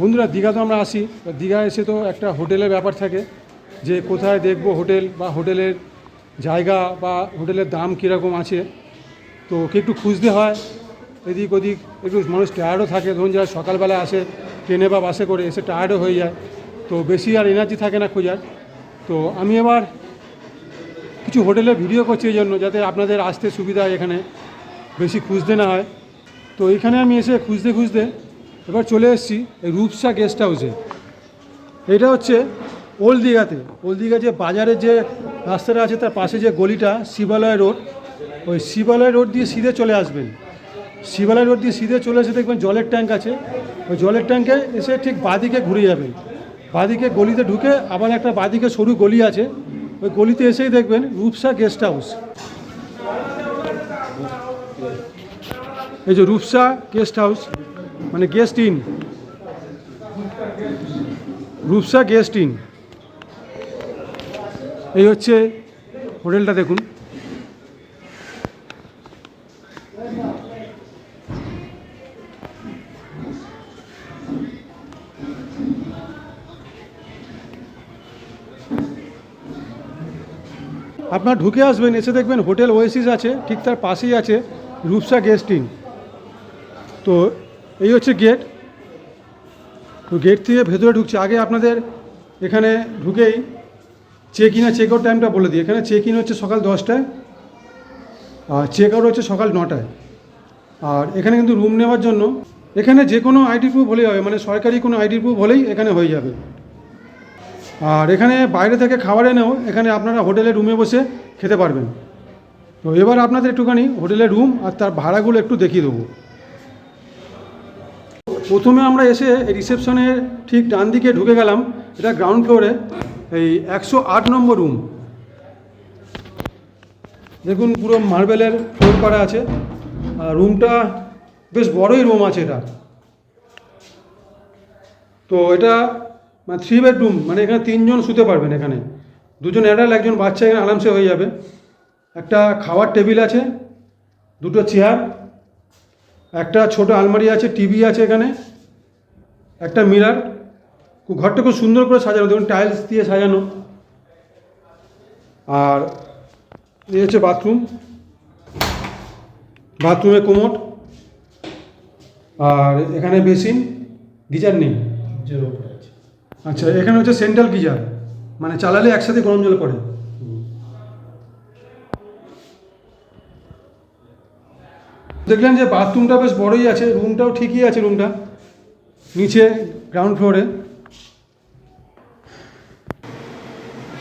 বন্ধুরা, দীঘা তো আমরা আসি দীঘা এসে তো একটা হোটেলের ব্যাপার থাকে, যে কোথায় দেখব হোটেল বা হোটেলের জায়গা বা হোটেলের দাম কীরকম আছে। তো একটু খুঁজতে হয়, এদিক ওদিক একটু মানুষ টায়ার্ডও থাকে, ধরুন যারা সকালবেলা আসে, ট্রেনে বা বাসে করে এসে টায়ার্ডও হয়ে যায়, তো বেশি আর এনার্জি থাকে না খোঁজার। তো আমি এবার কিছু হোটেলে ভিডিও করছি এই জন্য, যাতে আপনাদের আসতে সুবিধা হয় এখানে, বেশি খুঁজতে না হয়। তো এখানে আমি এসে খুঁজতে খুঁজতে এবার চলে এসেছি এই রূপসা গেস্ট হাউসে এটা হচ্ছে ওল্ড দীঘাতে ওল্ড দীঘা যে বাজারের যে রাস্তাটা আছে, তার পাশে যে গলিটা, শিবালয় রোড, ওই শিবালয় রোড দিয়ে সিধে চলে আসবেন। শিবালয় রোড দিয়ে সিধে চলে এসে দেখবেন জলের ট্যাঙ্ক আছে। ওই জলের ট্যাঙ্কে এসে ঠিক বাদিকে ঘুরে যাবেন। বাদিকে গলিতে ঢুকে আবার একটা বাদিকে সরু গলি আছে। ওই গলিতে এসেই দেখবেন রূপসা গেস্ট হাউস এই যে রূপসা গেস্ট হাউস মানে guest inn. Rupsa guest inn. এই হচ্ছে হোটেলটা দেখুন। আপনার ঢুকে আসবেন, এসে দেখবেন হোটেল ওয়েসিস আছে, ঠিক তার পাশেই আছে রূপসা গেস্ট ইন। তো এই হচ্ছে গেট তো গেট থেকে ভেতরে ঢুকছে। আগে আপনাদের এখানে ঢুকেই চেক ইন আর চেক আউট টাইমটা বলে দিই। এখানে চেক ইন হচ্ছে সকাল দশটায় আর চেক আউট হচ্ছে সকাল নটায়। আর এখানে কিন্তু রুম নেওয়ার জন্য এখানে যে কোনো আইডি প্রুফ হলেই হবে। মানে সরকারি কোনো আইডি প্রুফ হলেই এখানে হয়ে যাবে। আর এখানে বাইরে থেকে খাবার এনেও এখানে আপনারা হোটেলে রুমে বসে খেতে পারবেন। তো এবার আপনাদের একটুখানি হোটেলের রুম আর তার ভাড়াগুলো একটু দেখিয়ে দেবো। প্রথমে আমরা এসে রিসেপশনের ঠিক ডান দিকে ঢুকে গেলাম। এটা গ্রাউন্ড ফ্লোরে এই একশো আট নম্বর রুম দেখুন পুরো মার্বেলের ফ্লোর করা আছে। আর রুমটা বেশ বড়ই রুম আছে এটা। তো এটা মানে থ্রি বেডরুম মানে এখানে তিনজন শুতে পারবেন এখানে। দুজন অ্যাডাল্ট একজন বাচ্চা, এখানে আরামসে হয়ে যাবে। একটা খাওয়ার টেবিল আছে, দুটো চেয়ার একটা ছোট আলমারি আছে টিভি আছে এখানে একটা মিরার। ঘরটা খুব সুন্দর করে সাজানো দেখুন টাইলস দিয়ে সাজানো। আর এই হচ্ছে বাথরুম বাথরুমে কোমোট আর এখানে বেসিন গিজার নেই। আচ্ছা এখানে হচ্ছে সেন্ট্রাল গিজার মানে চালালে একসাথে গরম জল পড়ে। দেখলেন যে বাথরুমটা বেশ বড়ই আছে, রুমটাও ঠিকই আছে রুমটা, নিচে গ্রাউন্ড ফ্লোরে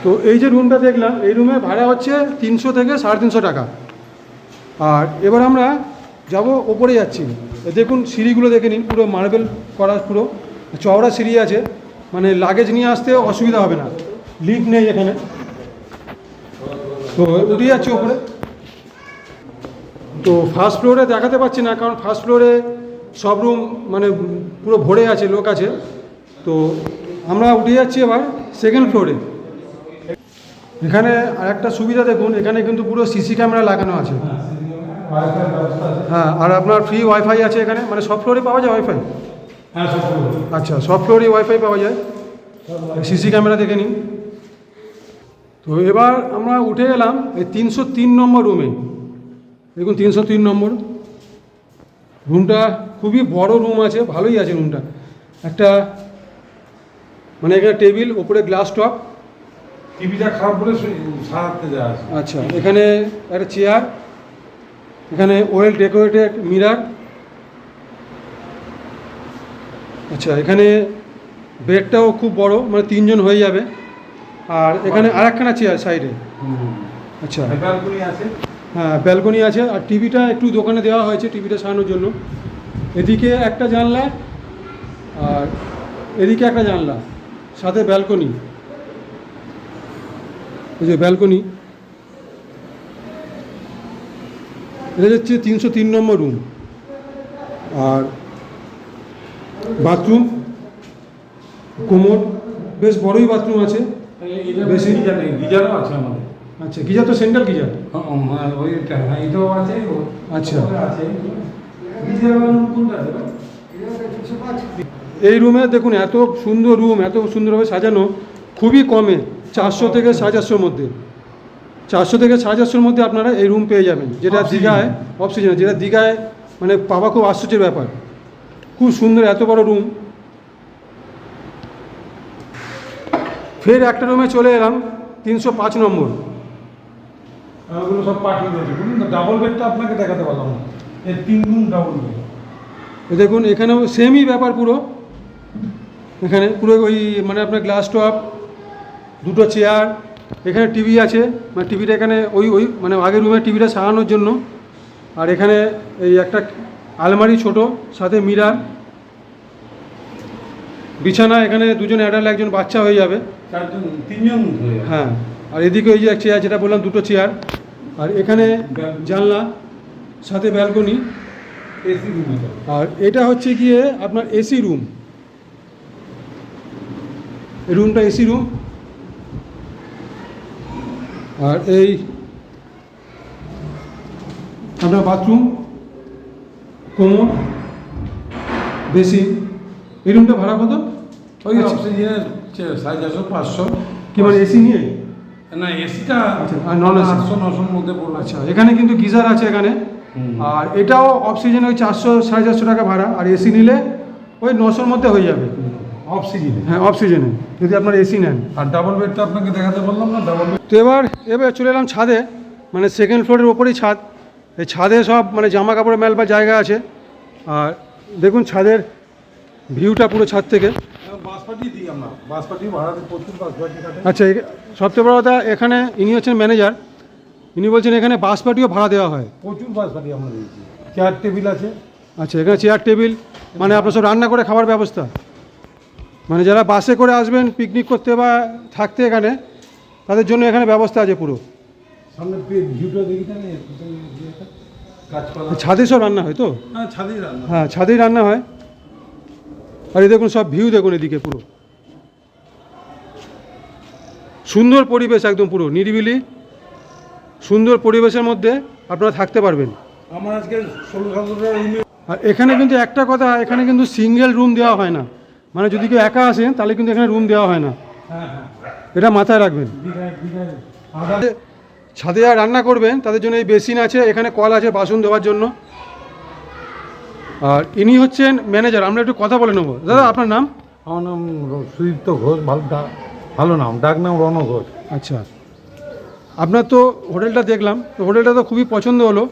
তো এই যে রুমটা দেখলাম, এই রুমে ভাড়া হচ্ছে তিনশো থেকে সাড়ে তিনশো টাকা। আর এবার আমরা যাব ওপরে যাচ্ছি। দেখুন সিঁড়িগুলো দেখে নিন, পুরো মার্বেল করা পুরো। চওড়া সিঁড়ি আছে মানে লাগেজ নিয়ে আসতে অসুবিধা হবে না। লিফট নেই এখানে। তো উঠে যাচ্ছি ওপরে। তো ফার্স্ট ফ্লোরে দেখাতে পাচ্ছি না কারণ ফার্স্ট ফ্লোরে সব রুম মানে পুরো ভরে আছে লোক আছে। তো আমরা উঠে যাচ্ছি এবার সেকেন্ড ফ্লোরে এখানে আরেকটা সুবিধা দেখুন এখানে কিন্তু পুরো সিসি ক্যামেরা লাগানো আছে। হ্যাঁ আর আপনার ফ্রি ওয়াইফাই আছে এখানে মানে সব ফ্লোরে পাওয়া যায় ওয়াইফাই আচ্ছা সব ফ্লোরে ওয়াইফাই পাওয়া যায়। সিসি ক্যামেরা দেখে নিন। তো এবার আমরা উঠে গেলাম এই তিনশো তিন নম্বর রুমে দেখুন তিনশো তিন নম্বর। রুমটা খুবই বড় রুম আছে ভালোই আছে রুমটা। একটা মানে এখানে টেবিল ওপরে গ্লাস টপ। টিভিটা খারাপ বলে সারাতে যাওয়া আচ্ছা এখানে একটা চেয়ার এখানে ওয়েল ডেকোরেটেড মিরার। আচ্ছা এখানে বেডটাও খুব বড় মানে তিনজন হয়ে যাবে। আর এখানে আরেকখানা চেয়ার সাইডে। আচ্ছা। আছে। হ্যাঁ ব্যালকনি আছে। আর টিভিটা একটু দোকানে দেওয়া হয়েছে টিভিটা সারানোর জন্য। এদিকে একটা জানলা, আর এদিকে একটা জানলা, সাথে ব্যালকনি এই যে ব্যালকনি এটা হচ্ছে তিনশো তিন নম্বর রুম আর বাথরুম কোমর, বেশ বড়ই বাথরুম আছে। বেশি? গিজারও আছে আমাদের। আচ্ছা গিজার তো সেন্ট্রাল গিজার হ্যাঁ, হ্যাঁ, ওইটা হ্যাঁ এটাও আছে ও- আচ্ছা। আছে আছে? এই রুমে দেখুন এত সুন্দর রুম এত সুন্দরভাবে সাজানো খুবই কমে চারশো থেকে সাড়ে চারশোর মধ্যে। চারশো থেকে সাড়ে চারশোর মধ্যে আপনারা এই রুম পেয়ে যাবেন যেটা। দীঘায় অক্সিজেন যেটা দীঘায় মানে পাওয়া খুব আশ্চর্যের ব্যাপার। খুব সুন্দর এত বড় রুম ফের একটা রুমে চলে এলাম তিনশো পাঁচ নম্বর। ওগুলো সব পাঠিয়ে দিয়েছে। বুঝলেন তো ডাবল বেডটা আপনাকে দেখাতে পারলাম না। এর তিন রুম ডাবল বেড দেখুন এখানেও সেমই ব্যাপার পুরো। এখানে পুরো ওই মানে আপনার গ্লাস টপ দুটো চেয়ার এখানে টিভি আছে। মানে টিভিটা এখানে ওই ওই মানে আগের রুমে টিভিটা সারানোর জন্য। আর এখানে এই একটা আলমারি ছোট সাথে মিরার বিছানা এখানে দুজন অ্যাডাল্ট একজন বাচ্চা হয়ে যাবে। চারজন তিনজন হয়ে। হ্যাঁ আর এদিকে ওই যে এক চেয়ার যেটা বললাম দুটো চেয়ার আর এখানে জানলা সাথে ব্যালকনি। এসি রুম আর এটা হচ্ছে গিয়ে আপনার এসি রুম রুমটা এসি রুম আর এই আপনার বাথরুম কোমর বেসিন। এই রুমটা ভাড়া কত? ওই আচ্ছা। অক্সিজেনের সাড়ে চারশো পাঁচশো। কি মানে এসি নিয়ে? না এসিটা আচ্ছা, আর non-AC? আটশো নশোর মধ্যে পড়বে। আচ্ছা এখানে কিন্তু গিজার আছে এখানে। আর এটাও অক্সিজেন ওই চারশো সাড়ে চারশো টাকা ভাড়া। আর এসি নিলে ওই নশোর মধ্যে হয়ে যাবে। অক্সিজেনে হ্যাঁ অক্সিজেনে যদি আপনার এসি নেন। আর ডাবল বেডটা আপনাকে দেখাতে বললাম না ডাবল বেড তো এবার এবার চলে এলাম ছাদে। মানে সেকেন্ড ফ্লোরের ওপরেই ছাদ। এই ছাদে সব মানে জামা কাপড়ের মেল বা জায়গা আছে। আর দেখুন ছাদের ভিউটা পুরো ছাদ থেকে। আচ্ছা সবচেয়ে বড় কথা এখানে ইনি হচ্ছেন ম্যানেজার। ইনি বলছেন এখানে বাস পার্টিও ভাড়া দেওয়া হয়। প্রচুর বাসপাটি আমরা দিয়েছি চেয়ার টেবিল আছে। আচ্ছা এখানে চেয়ার টেবিল মানে আপনার সব রান্না করে খাবার ব্যবস্থা। মানে যারা বাসে করে আসবেন পিকনিক করতে বা থাকতে এখানে তাদের জন্য এখানে ব্যবস্থা আছে পুরো। সামনে ভিউটা দেখি ছাদে সব রান্না হয় তো? হ্যাঁ ছাদেই রান্না হ্যাঁ ছাদেই রান্না হয়। আর এই দেখুন সব ভিউ দেখুন এদিকে পুরো। সুন্দর পরিবেশ একদম পুরো নিরিবিলি সুন্দর পরিবেশের মধ্যে আপনারা থাকতে পারবেন। আমার আজকে আর এখানে কিন্তু একটা কথা এখানে কিন্তু সিঙ্গেল রুম দেওয়া হয় না। মানে যদি কেউ একা আসেন তাহলে কিন্তু এখানে রুম দেওয়া হয় না। হ্যাঁ হ্যাঁ। এটা মাথায় রাখবেন। ছাদে রান্না করবেন তাদের জন্য এই বেসিন আছে এখানে কল আছে বাসন দেওয়ার জন্য। আর ইনি হচ্ছেন ম্যানেজার আমরা একটু কথা বলে নেব। দাদা আপনার নাম? আমার নাম সুদীপ্ত ঘোষ ভালো ডা- ভালো নাম ডাক নাম রণ ঘোষ। আচ্ছা। আপনার তো হোটেলটা দেখলাম তো হোটেলটা তো খুবই পছন্দ হলো।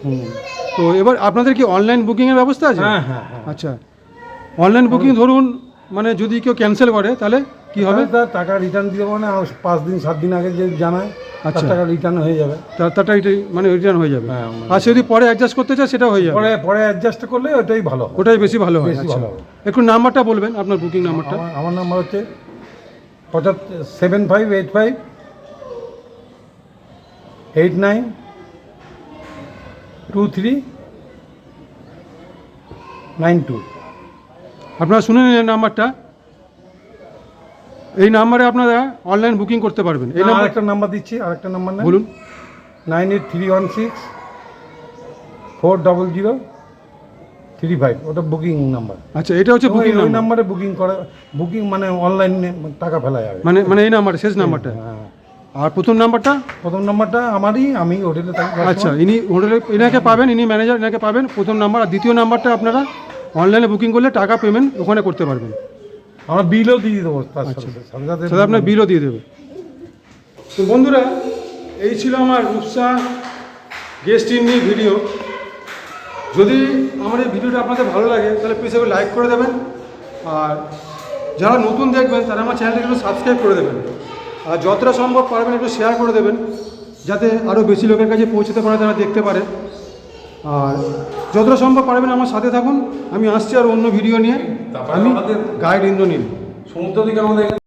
তো এবার আপনাদের কি অনলাইন বুকিংয়ের ব্যবস্থা আছে? হ্যাঁ হ্যাঁ হ্যাঁ। আচ্ছা। অনলাইন বুকিং ধরুন মানে যদি কেউ ক্যান্সেল করে তাহলে? কি হবে? তার টাকা রিটার্ন দিতে মানে পাঁচ দিন সাত দিন আগে যে জানায় আচ্ছা। টাকা রিটার্ন হয়ে যাবে। এটাই মানে রিটার্ন হয়ে যাবে। হ্যাঁ, আর যদি পরে অ্যাডজাস্ট করতে চায় সেটাও হয়ে যাবে। পরে পরে অ্যাডজাস্ট করলে ওটাই ভালো ওটাই বেশি ভালো হয় আচ্ছা। একটু নাম্বারটা বলবেন আপনার বুকিং নাম্বারটা। আমার আমার নাম্বার হচ্ছে পঁচাত্তর seven five eight five eight nine two three nine two আপনারা শুনে নিলেন নাম্বারটা। এই নাম্বারে আপনারা অনলাইন বুকিং করতে পারবেন। এই নাম্বার একটা নাম্বার দিচ্ছি আরেকটা নাম্বার না বলুন। Nine eight three one six four double zero three five. ওটা বুকিং নাম্বার। আচ্ছা এটা হচ্ছে বুকিং ওই নাম্বার। নাম্বারে বুকিং করা বুকিং মানে অনলাইনে টাকা ফেলা যাবে। মানে মানে এই নাম্বার শেষ নাম্বারটা। হ্যাঁ আর প্রথম নাম্বারটা? প্রথম নাম্বারটা আমারই আমি হোটেলে থাকি আচ্ছা ইনি হোটেলে এনাকে পাবেন ইনি ম্যানেজার এনাকে পাবেন। প্রথম নাম্বার আর দ্বিতীয় নাম্বারটা আপনারা অনলাইনে বুকিং করলে টাকা পেমেন্ট ওখানে করতে পারবেন। আমরা বিলও দিয়ে দেবো তার সাথে সাথে। সাথে সাথে আপনার বিলও দিয়ে দেবে। তো বন্ধুরা এই ছিল আমার রূপসা গেস্ট ইন নিয়ে ভিডিও যদি আমার এই ভিডিওটা আপনাদের ভালো লাগে তাহলে প্লিজ একটু লাইক করে দেবেন। আর যারা নতুন দেখবেন তারা আমার চ্যানেলটা একটু সাবস্ক্রাইব করে দেবেন। আর যতটা সম্ভব পারবেন একটু শেয়ার করে দেবেন যাতে আরও বেশি লোকের কাছে পৌঁছতে পারে তারা দেখতে পারে। আর যতটা সম্ভব পারবেন আমার সাথে থাকুন। আমি আসছি আর অন্য ভিডিও নিয়ে। আমি আমাদের- গাইড ইন্দ্রনীল। সমুদ্র দিকে আমাদের